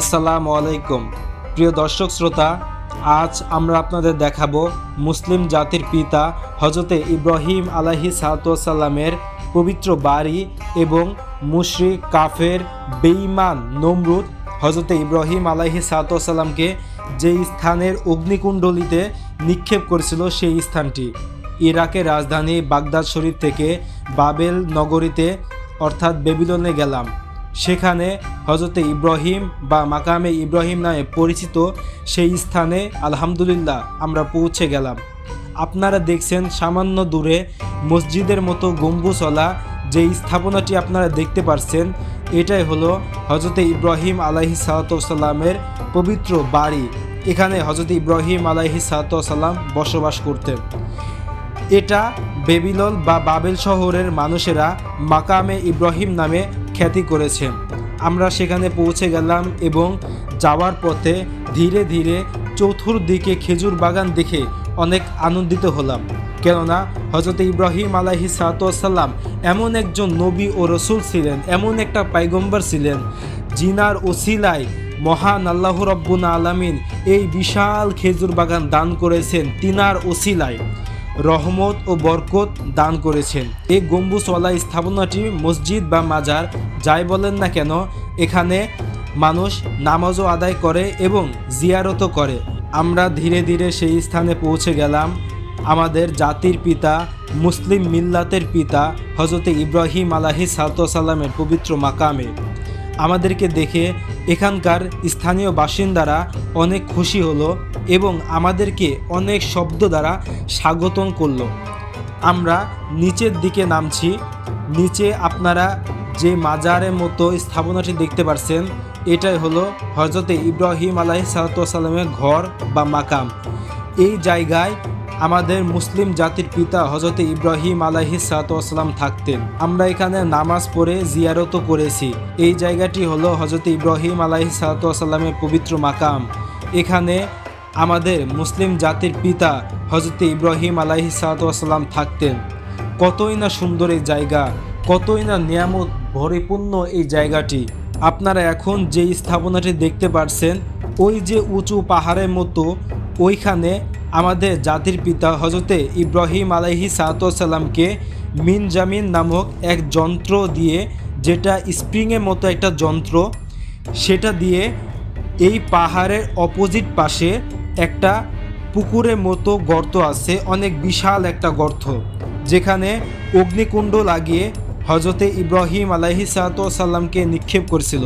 আসসালামু আলাইকুম। প্রিয় দর্শক শ্রোতা, আজ আমরা আপনাদের দেখাবো মুসলিম জাতির পিতা হজরতে ইব্রাহিম আলাহি সালামের পবিত্র বাড়ি এবং মুশরিক, কাফের, বেঈমান, নমরুদ হজরতে ইব্রাহিম আলাহি সালামকে যে স্থানের অগ্নিকুণ্ডলিতে নিক্ষেপ করেছিল সেই স্থানটি। ইরাকের রাজধানী বাগদাদ শরীফ থেকে বাবেল নগরীতে, অর্থাৎ বেবিলনে গেলাম। সেখানে হজরতে ইব্রাহিম বা মাকামে ইব্রাহিম নামে পরিচিত সেই স্থানে আলহামদুলিল্লাহ আমরা পৌঁছে গেলাম। আপনারা দেখছেন সামান্য দূরে মসজিদের মতো গম্বুজওয়ালা যে স্থাপনাটি আপনারা দেখতে পারছেন, এটাই হলো হজরতে ইব্রাহিম আলাহি সালাতামের পবিত্র বাড়ি। এখানে হজরত ইব্রাহিম আলাহি সালাতাম বসবাস করতেন। এটা বেবিলল বা বাবেল শহরের মানুষেরা মাকামে ইব্রাহিম নামে খ্যাতি করেছে। আমরা সেখানে পৌঁছে গেলাম এবং যাওয়ার পথে ধীরে ধীরে চতুর্দিকে খেজুর বাগান দেখে অনেক আনন্দিত হলাম। কেননা হজরত ইব্রাহিম আলাহি সালাম এমন একজন নবী ও রসুল ছিলেন, এমন একটা পাইগম্বর ছিলেন, জিনার ওসিলায় মহান আল্লাহ রব্বুন আলামিন এই বিশাল খেজুর বাগান দান করেছেন তিনার ওসিলায়। রহমত ও বরকত দান করেছেন। এই গম্বুজওয়ালা স্থাপনাটি মসজিদ বা মাজার, যাই বলেন না কেন, এখানে মানুষ নামাজও আদায় করে এবং জিয়ারতও করে। আমরা ধীরে ধীরে সেই স্থানে পৌঁছে গেলাম। আমাদের জাতির পিতা, মুসলিম মিল্লাতের পিতা হজরতে ইব্রাহিম আলাহি সালামের পবিত্র মাকামে। আমাদেরকে দেখে এখানকার স্থানীয় বাসিন্দারা অনেক খুশি হলো এবং আমাদেরকে অনেক শব্দ দ্বারা স্বাগতম করল। আমরা নিচের দিকে নামছি। নিচে আপনারা যে মাজারের মতো স্থাপনাটি দেখতে পাচ্ছেন এটাই হলো হজরতে ইব্রাহিম আলাহি সালাতামের ঘর বা মাকাম। এই জায়গায় আমাদের মুসলিম জাতির পিতা হজরতে ইব্রাহিম আলাহি সালাতাম থাকতেন। আমরা এখানে নামাজ পড়ে জিয়ারতও করেছি। এই জায়গাটি হলো হজরতে ইব্রাহিম আলাহি সালাতামের পবিত্র মাকাম। এখানে আমাদের মুসলিম জাতির পিতা হজরতে ইব্রাহিম আলাহি সালাতাম থাকতেন। কতই না সুন্দর এই জায়গা, কতই না নিয়ামত ভরিপূর্ণ এই জায়গাটি। আপনারা এখন যে স্থাপনাটি দেখতে পারছেন, ওই যে উঁচু পাহাড়ের মতো, ওইখানে আমাদের জাতির পিতা হজরতে ইব্রাহিম আলাইহি সালাতামকে মিনজামিন নামক এক যন্ত্র দিয়ে, যেটা স্প্রিংয়ের মতো একটা যন্ত্র, সেটা দিয়ে এই পাহাড়ের অপোজিট পাশে একটা পুকুরের মতো গর্ত আছে, অনেক বিশাল একটা গর্ত, যেখানে অগ্নিকুণ্ড লাগিয়ে হজরতে ইব্রাহিম আলাহি সালাতামকে নিক্ষেপ করেছিল।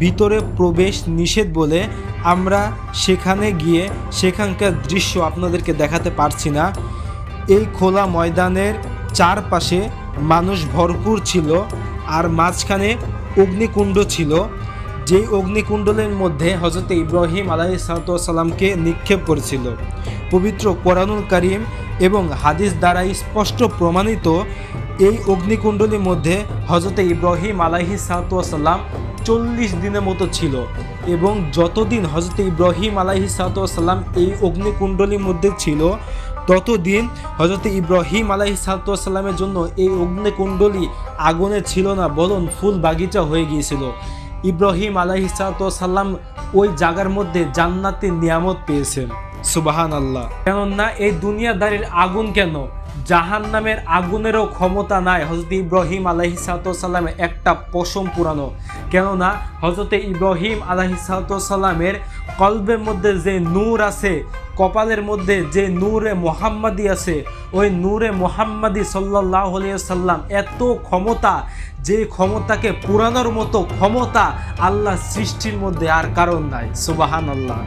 ভিতরে প্রবেশ নিষেধ বলে আমরা সেখানে গিয়ে সেখানকার দৃশ্য আপনাদেরকে দেখাতে পারছি না। এই খোলা ময়দানের চারপাশে মানুষ ভরপুর ছিল আর মাঝখানে অগ্নিকুণ্ড ছিল। যেই অগ্নিকুণ্ডলের মধ্যে হজরত ইব্রাহিম আলাহি সালাতামকে নিক্ষেপ করেছিল। পবিত্র কোরআনুল করিম এবং হাদিস দ্বারা স্পষ্ট প্রমাণিত এই অগ্নিকুণ্ডলীর মধ্যে হজরত ইব্রাহিম আলাহি সালাতাম চল্লিশ দিনের মতো ছিল এবং যতদিন হজরত ইব্রাহিম আলাহি সালাতাম এই অগ্নিকুণ্ডলীর মধ্যে ছিল, ততদিন হজরত ইব্রাহিম আলাহি সালাতামের জন্য এই অগ্নিকুণ্ডলী আগুনে ছিল না বলুন ফুল বাগিচা হয়ে গিয়েছিল। ইব্রাহিম আলাহি সালাতাম ওই জায়গার মধ্যে জান্নাতের নিয়ামত পেয়েছেন। সুবাহান আল্লাহ কেননা এই দুনিয়াদারির আগুন কেন? জাহান নামের আগুনেরও ক্ষমতা নাই। হজরত ইব্রাহিম আলাহি সালাতামের একটা পশম পুরানো। কেননা হজরত ইব্রাহিম আলাহি সালাতামের কলবের মধ্যে যে নূর আছে, কপালের মধ্যে যে নূরে মোহাম্মদি আছে, ওই নূরে মোহাম্মদি সাল্লাহ সাল্লাম এত ক্ষমতা, যে ক্ষমতাকে পুরানোর মতো ক্ষমতা আল্লাহ সৃষ্টির মধ্যে আর কারণ নাই। সুবাহান আল্লাহ